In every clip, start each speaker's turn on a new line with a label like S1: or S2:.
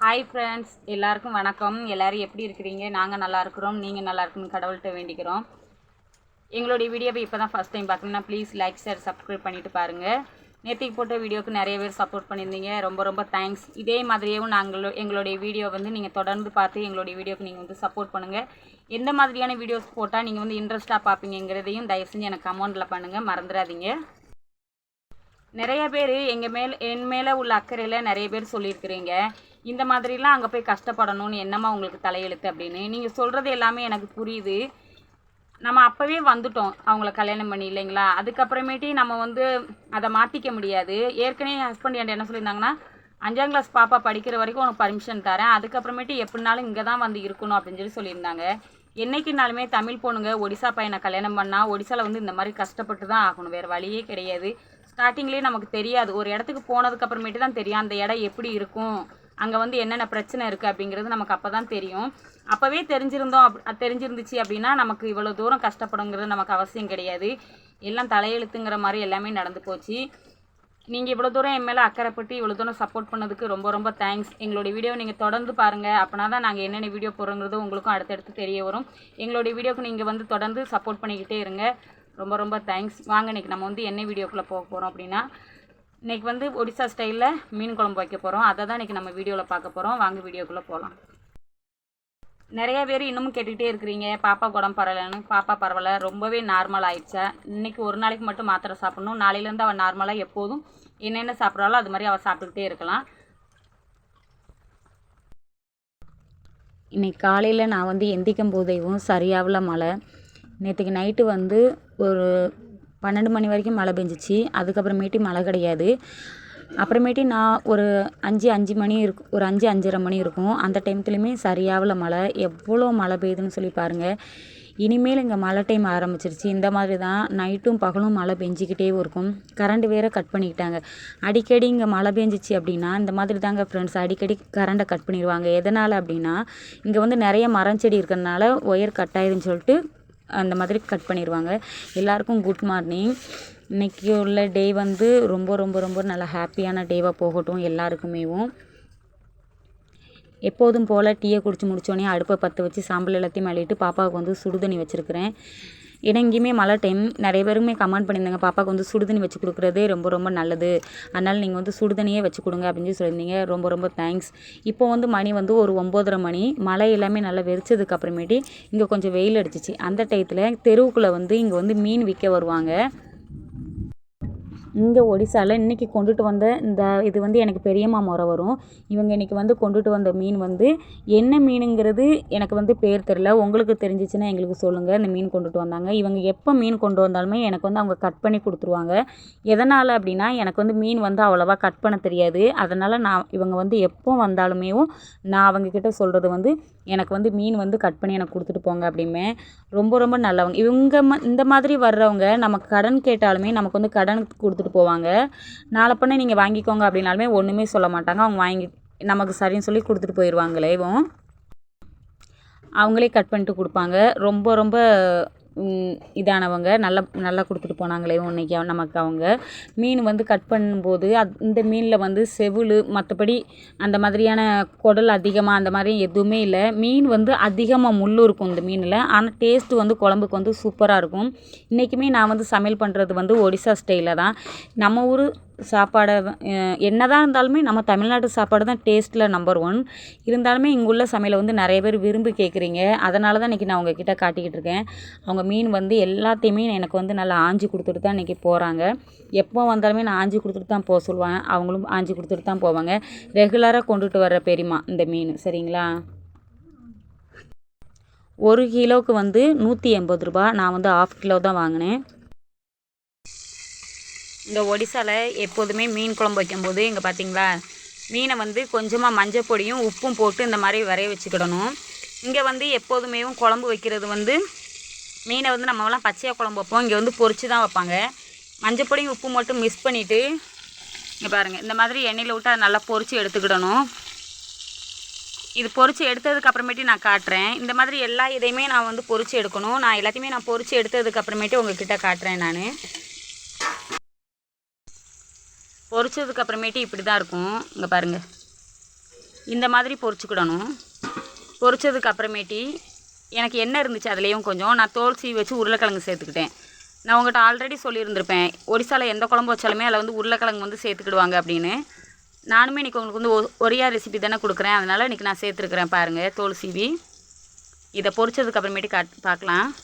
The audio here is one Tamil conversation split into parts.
S1: ஹாய் ஃப்ரெண்ட்ஸ் எல்லாருக்கும் வணக்கம். எல்லோரும் எப்படி இருக்கிறீங்க? நாங்கள் நல்லா இருக்கிறோம். நீங்கள் நல்லா இருக்கணும் கடவுள்கிட்ட வேண்டிக்கிறோம். எங்களுடைய வீடியோவை இப்போ தான் ஃபஸ்ட் டைம் பார்க்கணும்னா ப்ளீஸ் லைக் ஷேர் சப்ஸ்கிரைப் பண்ணிட்டு பாருங்கள் நேற்றுக்கு போட்ட வீடியோவுக்கு நிறைய பேர் சப்போர்ட் பண்ணியிருந்தீங்க. ரொம்ப ரொம்ப தேங்க்ஸ் இதே மாதிரியும் நாங்கள் எங்களுடைய வீடியோ வந்து நீங்கள் தொடர்ந்து பார்த்து எங்களுடைய வீடியோக்கு நீங்கள் வந்து சப்போர்ட் பண்ணுங்கள் எந்த மாதிரியான வீடியோஸ் போட்டால் நீங்கள் வந்து இன்ட்ரெஸ்ட்டாக பார்ப்பீங்கிறதையும் தயவு செஞ்சு எனக்கு அமௌண்ட்டில் பண்ணுங்கள் மறந்துடாதீங்க. நிறைய பேர் எங்கள் மேல் என் மேலே உள்ள அக்கறையில் நிறைய பேர் சொல்லியிருக்கிறீங்க. இந்த மாதிரிலாம் அங்கே போய் கஷ்டப்படணும்னு என்னம்மா உங்களுக்கு தலையெழுத்து அப்படின்னு? நீங்கள் சொல்கிறது எல்லாமே எனக்கு புரியுது. நம்ம அப்போவே வந்துட்டோம். அவங்கள கல்யாணம் பண்ணி இல்லைங்களா? அதுக்கப்புறமேட்டி நம்ம வந்து அதை மாற்றிக்க முடியாது. ஏற்கனவே ஹஸ்பண்ட் என்கிட்ட என்ன சொல்லியிருந்தாங்கன்னா அஞ்சாம் கிளாஸ் பாப்பா படிக்கிற வரைக்கும் உனக்கு பர்மிஷன் தரேன். அதுக்கப்புறமேட்டு எப்படினாலும் இங்கே தான் வந்து இருக்கணும் அப்படின்னு சொல்லி சொல்லியிருந்தாங்க. என்றைக்குனாலுமே தமிழ் பொண்ணுங்க ஒடிசா பையனை கல்யாணம் பண்ணால் ஒடிசாவில் வந்து இந்த மாதிரி கஷ்டப்பட்டு தான் ஆகணும். வேறு வழியே கிடையாது. ஸ்டார்டிங்லேயே நமக்கு தெரியாது. ஒரு இடத்துக்கு போனதுக்கப்புறமேட்டு தான் தெரியும். அந்த இடம் எப்படி இருக்கும்? அங்கே வந்து என்னென்ன பிரச்சனை இருக்குது அப்படிங்கிறது நமக்கு அப்போ தான் தெரியும். அப்போவே தெரிஞ்சிருந்தோம் அப் தெரிஞ்சிருந்துச்சு அப்படின்னா நமக்கு இவ்வளோ தூரம் கஷ்டப்படுங்கிறது நமக்கு அவசியம் கிடையாது. எல்லாம் தலையெழுத்துங்கிற மாதிரி எல்லாமே நடந்து போச்சு. நீங்கள் இவ்வளோ தூரம் என் மேலே அக்கறைப்பட்டு இவ்வளோ தூரம் சப்போர்ட் பண்ணதுக்கு ரொம்ப ரொம்ப தேங்க்ஸ் எங்களுடைய வீடியோ நீங்கள் தொடர்ந்து பாருங்கள் அப்படின்னா தான் நாங்கள் என்னென்ன வீடியோ போடுறோங்கிறது உங்களுக்கும் அடுத்தடுத்து தெரிய வரும். எங்களுடைய வீடியோக்கு நீங்கள் வந்து தொடர்ந்து சப்போர்ட் பண்ணிக்கிட்டே இருங்க. ரொம்ப ரொம்ப தேங்க்ஸ் வாங்க இன்றைக்கி நம்ம வந்து என்ன வீடியோக்குள்ளே போக போகிறோம் அப்படின்னா இன்றைக்கி வந்து ஒடிசா ஸ்டைலில் மீன் குழம்பு வைக்க போகிறோம் அதை தான் இன்றைக்கி நம்ம வீடியோவில் பார்க்க போகிறோம் வாங்க வீடியோக்குள்ளே போகலாம் நிறைய பேர் இன்னமும் கேட்டுக்கிட்டே இருக்கிறீங்க. பாப்பா உடம்பு பரவாயில்லன்னு. பாப்பா பரவாயில்ல. ரொம்பவே நார்மல் ஆயிடுச்சா. இன்றைக்கி ஒரு நாளைக்கு மட்டும் மாத்திரை சாப்பிடணும். நாளையிலேருந்து அவள் நார்மலாக எப்போதும் என்னென்ன சாப்பிட்றாலோ அது மாதிரி அவள் சாப்பிட்டுக்கிட்டே இருக்கலாம். இன்னைக்கு காலையில் நான் வந்து எந்திக்கும் போதைவும் சரியாகல மழை. நேற்றுக்கு நைட்டு வந்து ஒரு பன்னெண்டு மணி வரைக்கும் மழை பெஞ்சிச்சு. அதுக்கப்புறமேட்டு மழை கிடையாது. அப்புறமேட்டு நான் ஒரு அஞ்சு அஞ்சு மணி இருக்கும் ஒரு அஞ்சு அஞ்சரை மணி இருக்கும். அந்த டைம்த்துலேயுமே சரியாகல மழை. எவ்வளோ மழை பெய்யுதுன்னு சொல்லி பாருங்கள் இனிமேல் இங்கே மழை டைம் ஆரம்பிச்சிருச்சு. இந்த மாதிரி தான் நைட்டும் பகலும் மழை பெஞ்சிக்கிட்டே இருக்கும். கரண்ட் வேறு கட் பண்ணிக்கிட்டாங்க. அடிக்கடி இங்கே மழை பெஞ்சிச்சு அப்படின்னா இந்த மாதிரி தாங்க ஃப்ரெண்ட்ஸ் அடிக்கடி கரண்ட்டை கட் பண்ணிடுவாங்க எதனால் அப்படின்னா இங்கே வந்து நிறைய மரம் செடி இருக்கிறதுனால ஒயர் கட் ஆயிருன்னு சொல்லிட்டு அந்த மாதிரி கட் பண்ணிடுவாங்க எல்லாருக்கும் குட் மார்னிங் இன்றைக்கி உள்ள டே வந்து ரொம்ப ரொம்ப ரொம்ப நல்ல ஹாப்பியான டேவாக போகட்டும் எல்லாருக்குமேவும். எப்போதும் போல் டீயை குடிச்சு முடித்தோடனே அடுப்பை பற்ற வச்சு சாம்பல் எல்லாத்தையும் மல்லிட்டு பாப்பாவுக்கு வந்து சுடுதண்ணி வச்சுருக்கிறேன். ஏன்னா இங்கேயுமே மழை டைம் நிறைய பேருமே கமெண்ட் பண்ணியிருந்தாங்க. பாப்பாவுக்கு வந்து சுடுதண்ணி வச்சு கொடுக்குறதே ரொம்ப ரொம்ப நல்லது. அதனால் நீங்கள் வந்து சுடுதண்ணியே வச்சு கொடுங்க அப்படின்னு சொல்லி சொல்லியிருந்தீங்க ரொம்ப ரொம்ப தேங்க்ஸ் இப்போ வந்து மணி வந்து ஒரு ஒம்போதரை மணி. மழை எல்லாமே நல்லா வெறிச்சதுக்கு அப்புறமேட்டு இங்கே கொஞ்சம் வெயில் அடிச்சிச்சு. அந்த டயத்தில் தெருவுக்குள்ளே வந்து இங்கே வந்து மீன் விற்க வருவாங்க. இங்கே ஒடிசாவில் இன்றைக்கி கொண்டுட்டு வந்த இந்த இது வந்து எனக்கு பெரியம்மா முறை வரும். இவங்க இன்றைக்கி வந்து கொண்டுட்டு வந்த மீன் வந்து என்ன மீனுங்கிறது எனக்கு வந்து பேர் தெரில உங்களுக்கு தெரிஞ்சிச்சுன்னா எங்களுக்கு சொல்லுங்கள் இந்த மீன் கொண்டுட்டு வந்தாங்க. இவங்க எப்போ மீன் கொண்டு வந்தாலுமே எனக்கு வந்து அவங்க கட் பண்ணி கொடுத்துருவாங்க. எதனால் அப்படின்னா எனக்கு வந்து மீன் வந்து அவ்வளோவா கட் பண்ண தெரியாது. அதனால் நான் இவங்க வந்து எப்போ வந்தாலுமே நான் அவங்கக்கிட்ட சொல்கிறது வந்து எனக்கு வந்து மீன் வந்து கட் பண்ணி எனக்கு கொடுத்துட்டு போங்க அப்படிமே. ரொம்ப ரொம்ப நல்லவங்க. இவங்க ம இந்த மாதிரி வர்றவங்க நமக்கு கடன் கேட்டாலுமே நமக்கு வந்து கடன் கொடுத்துட்டு போவாங்க. நாளை பண்ண நீங்கள் வாங்கிக்கோங்க அப்படின்னாலுமே ஒன்றுமே சொல்ல மாட்டாங்க. அவங்க வாங்கி நமக்கு சரின்னு சொல்லி கொடுத்துட்டு போயிடுவாங்களே இவன். அவங்களே கட் பண்ணிட்டு கொடுப்பாங்க. ரொம்ப ரொம்ப இதானவங்க. நல்லா நல்லா கொடுத்துட்டு போனாங்களே இன்னைக்கு நமக்கு அவங்க. மீன் வந்து கட் பண்ணும்போது அத் இந்த மீனில் வந்து செவுள் மற்றபடி அந்த மாதிரியான குடல் அதிகமாக அந்த மாதிரி எதுவுமே இல்லை. மீன் வந்து அதிகமாக முள் இருக்கும் இந்த மீனில். ஆனால் டேஸ்ட்டு வந்து குழம்புக்கு வந்து சூப்பராக இருக்கும். இன்றைக்குமே நான் வந்து சமையல் பண்ணுறது வந்து ஒடிசா ஸ்டைலில் தான். நம்ம ஊர் சாப்பாடை என்ன தான் இருந்தாலுமே நம்ம தமிழ்நாட்டு சாப்பாடு தான் டேஸ்ட்டில் நம்பர் ஒன் இருந்தாலுமே இங்குள்ள சமையலை வந்து நிறைய பேர் விரும்பி கேட்குறீங்க. அதனால தான் இன்றைக்கி நான் உங்ககிட்ட காட்டிக்கிட்டு இருக்கேன். அவங்க மீன் வந்து எல்லாத்தையுமே எனக்கு வந்து நல்லா ஆஞ்சி கொடுத்துட்டு தான் இன்றைக்கி போகிறாங்க எப்போ வந்தாலுமே நான் ஆஞ்சி கொடுத்துட்டு தான் போக சொல்லுவேன். அவங்களும் ஆஞ்சி கொடுத்துட்டு தான் போவாங்க. ரெகுலராக கொண்டுட்டு வர்ற பெரியமா இந்த மீன். சரிங்களா? ஒரு கிலோவுக்கு வந்து நூற்றி எண்பது ரூபா நான் வந்து ஆஃப் கிலோ தான் வாங்கினேன். இந்த ஒடிசாவில் எப்போதுமே மீன் குழம்பு வைக்கும்போது இங்கே பார்த்தீங்களா மீனை வந்து கொஞ்சமாக மஞ்சள் பொடியும் உப்பும் போட்டு இந்த மாதிரி வரைய வச்சுக்கிடணும். இங்கே வந்து எப்போதுமே குழம்பு வைக்கிறது வந்து மீனை வந்து நம்மலாம் பச்சையாக குழம்பு வைப்போம். இங்கே வந்து பொறிச்சு தான் வைப்பாங்க. மஞ்சள் பொடியும் உப்பு மட்டும் மிஸ் பண்ணிவிட்டு இங்கே பாருங்கள் இந்த மாதிரி எண்ணெயில் விட்டு அதை நல்லா பொறிச்சு எடுத்துக்கிடணும். இது பொறிச்சு எடுத்ததுக்கு அப்புறமேட்டு நான் காட்டுறேன். இந்த மாதிரி எல்லா இதையுமே நான் வந்து பொறிச்சு எடுக்கணும். நான் எல்லாத்தையுமே நான் பொரிச்சு எடுத்ததுக்கு அப்புறமேட்டு உங்ககிட்ட காட்டுறேன் நான். பொரிச்சதுக்கு அப்புறமேட்டு இப்படி தான் இருக்கும். இங்கே பாருங்கள் இந்த மாதிரி பொரிச்சுக்கிடணும். பொரிச்சதுக்கு அப்புறமேட்டி எனக்கு என்ன இருந்துச்சு அதுலேயும் கொஞ்சம். நான் தோல் சீவி வச்சு உருளைக்கிழங்கு சேர்த்துக்கிட்டேன். நான் உங்கள்கிட்ட ஆல்ரெடி சொல்லியிருந்திருப்பேன். ஒடிசாவில் எந்த குழம்பு வச்சாலுமே அதில் வந்து உருளைக்கிழங்கு வந்து சேர்த்துக்கிடுவாங்க அப்படின்னு. நானுமே இன்றைக்கி உங்களுக்கு வந்து ஒ- ஒரியா ரெசிபி தானே கொடுக்குறேன். அதனால் இன்றைக்கி நான் சேர்த்துருக்குறேன் பாருங்கள் தோல் சீவி. இதை பொரிச்சதுக்கு அப்புறமேட்டு காட் பார்க்கலாம்.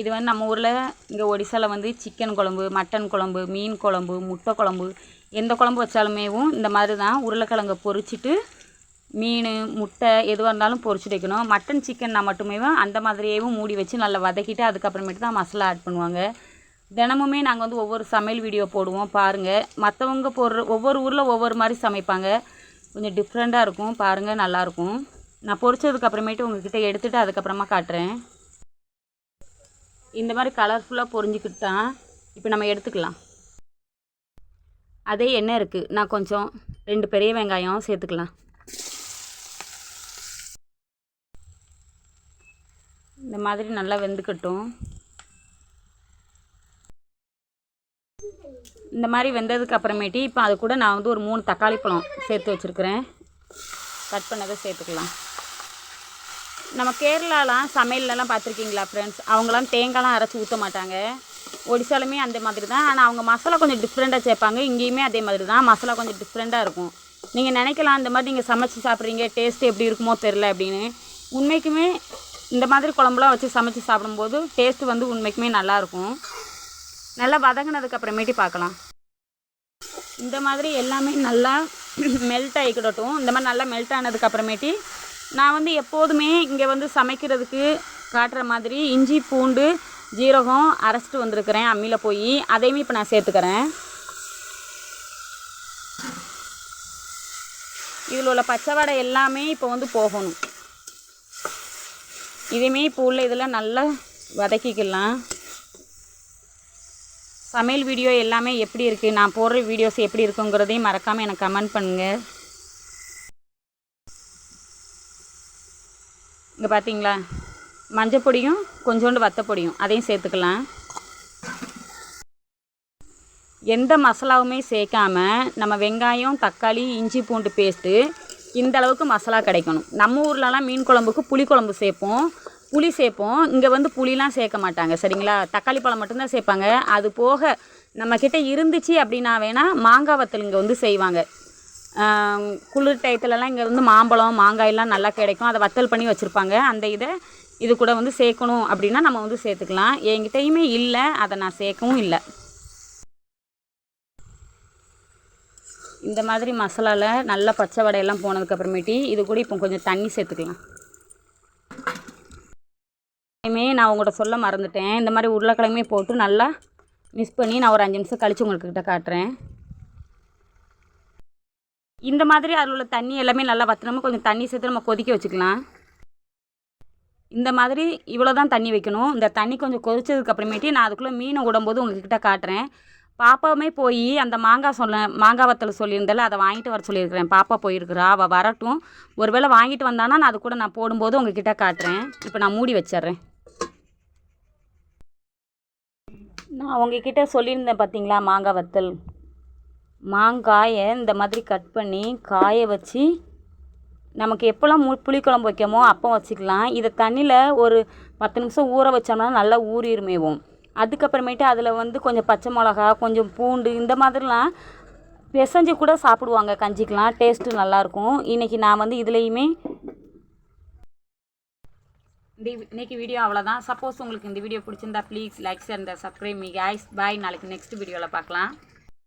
S1: இது வந்து நம்ம ஊரில் இங்கே ஒடிசாவில் வந்து சிக்கன் குழம்பு மட்டன் குழம்பு மீன் குழம்பு முட்டை குழம்பு எந்த குழம்பு வச்சாலுமேவும் இந்த மாதிரி தான் உருளைக்கிழங்க பொரிச்சிட்டு மீன் முட்டை எதுவாக இருந்தாலும் பொரிச்சுட்டு வைக்கணும். மட்டன் சிக்கன்னா மட்டுமே அந்த மாதிரியேவும் மூடி வச்சு நல்லா வதக்கிட்டு அதுக்கப்புறமேட்டு தான் மசாலா ஆட் பண்ணுவாங்க. தினமுமே நாங்கள் வந்து ஒவ்வொரு சமையல் வீடியோ போடுவோம் பாருங்கள் மற்றவங்க போடுற ஒவ்வொரு ஊரில் ஒவ்வொரு மாதிரி சமைப்பாங்க. கொஞ்சம் டிஃப்ரெண்ட்டாக இருக்கும். பாருங்கள் நல்லாயிருக்கும் நான் பொறிச்சதுக்கப்புறமேட்டு உங்கள்கிட்ட உங்ககிட்ட எடுத்துகிட்டு அதுக்கப்புறமா காட்டுறேன். இந்த மாதிரி கலர்ஃபுல்லாக பொரிஞ்சுக்கிட்டு தான் இப்போ நம்ம எடுத்துக்கலாம். அதே எண்ணெய் இருக்குது நான் கொஞ்சம் ரெண்டு பெரிய வெங்காயம் சேர்த்துக்கலாம். இந்த மாதிரி நல்லா வெந்துக்கட்டும். இந்த மாதிரி வெந்ததுக்கு அப்புறமேட்டி இப்போ அது கூட நான் வந்து ஒரு மூணு தக்காளி பழம் சேர்த்து வச்சுருக்கிறேன். கட் பண்ணதை சேர்த்துக்கலாம். நம்ம கேரளாலாம் சமையல்லலாம் பார்த்துருக்கீங்களா ஃப்ரெண்ட்ஸ் அவங்களாம் தேங்காய்லாம் அரைச்சி ஊற்ற மாட்டாங்க. ஒடிசாலுமே அந்த மாதிரி தான். ஆனால் அவங்க மசாலா கொஞ்சம் டிஃப்ரெண்ட்டாக சேர்ப்பாங்க. இங்கேயுமே அதே மாதிரி தான். மசாலா கொஞ்சம் டிஃப்ரெண்ட்டாக இருக்கும். நீங்கள் நினைக்கலாம் அந்த மாதிரி நீங்கள் சமைச்சு சாப்பிட்றீங்க டேஸ்ட் எப்படி இருக்குமோ தெரில அப்படின்னு. உண்மைக்குமே இந்த மாதிரி குழம்புலாம் வச்சு சமைச்சு சாப்பிடும்போது டேஸ்ட் வந்து உண்மைக்குமே நல்லாயிருக்கும் நல்லா வதங்கினதுக்கு அப்புறமேட்டி பார்க்கலாம். இந்த மாதிரி எல்லாமே நல்லா மெல்ட் ஆகிக்கிடட்டும். இந்த மாதிரி நல்லா மெல்ட் ஆனதுக்கு அப்புறமேட்டி நான் வந்து எப்போதுமே இங்கே வந்து சமைக்கிறதுக்கு காட்டுற மாதிரி இஞ்சி பூண்டு ஜீரகம் அரைச்சிட்டு வந்திருக்கிறேன் அம்மியில் போய். அதையுமே இப்போ நான் சேர்த்துக்கிறேன். இதில் உள்ள பச்சை வடை எல்லாமே இப்போ வந்து போகணும். இதையுமே இப்போ உள்ள இதில் நல்லா வதக்கிக்கலாம். சமையல் வீடியோ எல்லாமே எப்படி இருக்குது நான் போடுற வீடியோஸ் எப்படி இருக்குங்கிறதையும் மறக்காமல் எனக்கு கமெண்ட் பண்ணுங்கள் இங்கே பார்த்தீங்களா மஞ்சள் பொடியும் கொஞ்சோண்டு வத்தப்பொடியும் அதையும் சேர்த்துக்கலாம். எந்த மசாலாவுமே சேர்க்காம நம்ம வெங்காயம் தக்காளி இஞ்சி பூண்டு பேஸ்ட்டு இந்த அளவுக்கு மசாலா கிடைக்கணும். நம்ம ஊர்லலாம் மீன் குழம்புக்கு புளி குழம்பு சேர்ப்போம். புளி சேர்ப்போம். இங்கே வந்து புளிலாம் சேர்க்க மாட்டாங்க சரிங்களா? தக்காளி பழம் மட்டும்தான் சேர்ப்பாங்க. அது போக நம்மக்கிட்ட இருந்துச்சு அப்படின்னா வேணால் மாங்காய் வத்தல் இங்கே வந்து செய்வாங்க. குளிர் டயத்துலலாம் இங்கேருந்து மாம்பழம் மாங்காயெல்லாம் நல்லா கிடைக்கும். அதை வத்தல் பண்ணி வச்சுருப்பாங்க. அந்த இதை இது கூட வந்து சேர்க்கணும் அப்படின்னா நம்ம வந்து சேர்த்துக்கலாம். என்கிட்டயுமே இல்லை அதை நான் சேர்க்கவும் இல்லை. இந்த மாதிரி மசாலாவில் நல்லா பச்சை வடையெல்லாம் போனதுக்கப்புறமேட்டி இது கூட இப்போ கொஞ்சம் தண்ணி சேர்த்துக்கலாம். இனிமே நான் உங்கள்கிட்ட சொல்ல மறந்துட்டேன். இந்த மாதிரி உருளைக்கிழங்குமே போட்டு நல்லா மிக்ஸ் பண்ணி நான் ஒரு அஞ்சு நிமிஷம் கழித்து உங்கள்கிட்ட காட்டுறேன். இந்த மாதிரி அதில் உள்ள தண்ணி எல்லாமே நல்லா வற்றணுமா கொஞ்சம் தண்ணி சேர்த்து நம்ம கொதிக்க வச்சுக்கலாம். இந்த மாதிரி இவ்வளோ தான் தண்ணி வைக்கணும். இந்த தண்ணி கொஞ்சம் கொதிச்சதுக்கு அப்புறமேட்டி நான் அதுக்குள்ளே மீனை விடும்போது உங்ககிட்ட காட்டுறேன். பாப்பாவுமே போய் அந்த மாங்காய் சொல்ல மாங்காய் வத்தல் சொல்லியிருந்தால அதை வாங்கிட்டு வர சொல்லியிருக்கிறேன். பாப்பா போயிருக்கிறா அவள் வரட்டும். ஒருவேளை வாங்கிட்டு வந்தானா நான் அது கூட நான் போடும்போது உங்ககிட்ட காட்டுறேன். இப்போ நான் மூடி வச்சிட்றேன். நான் உங்ககிட்ட சொல்லியிருந்தேன் பார்த்தீங்களா மாங்காய் வத்தல்? மாங்காயை இந்த மாதிரி கட் பண்ணி காய வச்சு நமக்கு எப்போல்லாம் மு புளிக்குழம்பு வைக்கமோ அப்போ வச்சுக்கலாம். இதை தண்ணியில் ஒரு பத்து நிமிஷம் ஊற வச்சோம்னா நல்லா ஊறிடுமேவும் அதுக்கப்புறமேட்டு அதில் வந்து கொஞ்சம் பச்சை மிளகா கொஞ்சம் பூண்டு இந்த மாதிரிலாம் பிசைஞ்சு கூட சாப்பிடுவாங்க கஞ்சிக்கெலாம். டேஸ்ட்டு நல்லாயிருக்கும். இன்றைக்கி நான் வந்து இதுலேயுமே இந்த இன்றைக்கி வீடியோ அவ்வளோதான். சப்போஸ் உங்களுக்கு இந்த வீடியோ பிடிச்சிருந்தா ப்ளீஸ் லைக் ஷேர் இந்த சப்ஸ்கிரைப் மீ கைஸ் பாய் நாளைக்கு நெக்ஸ்ட் வீடியோவில் பார்க்கலாம்.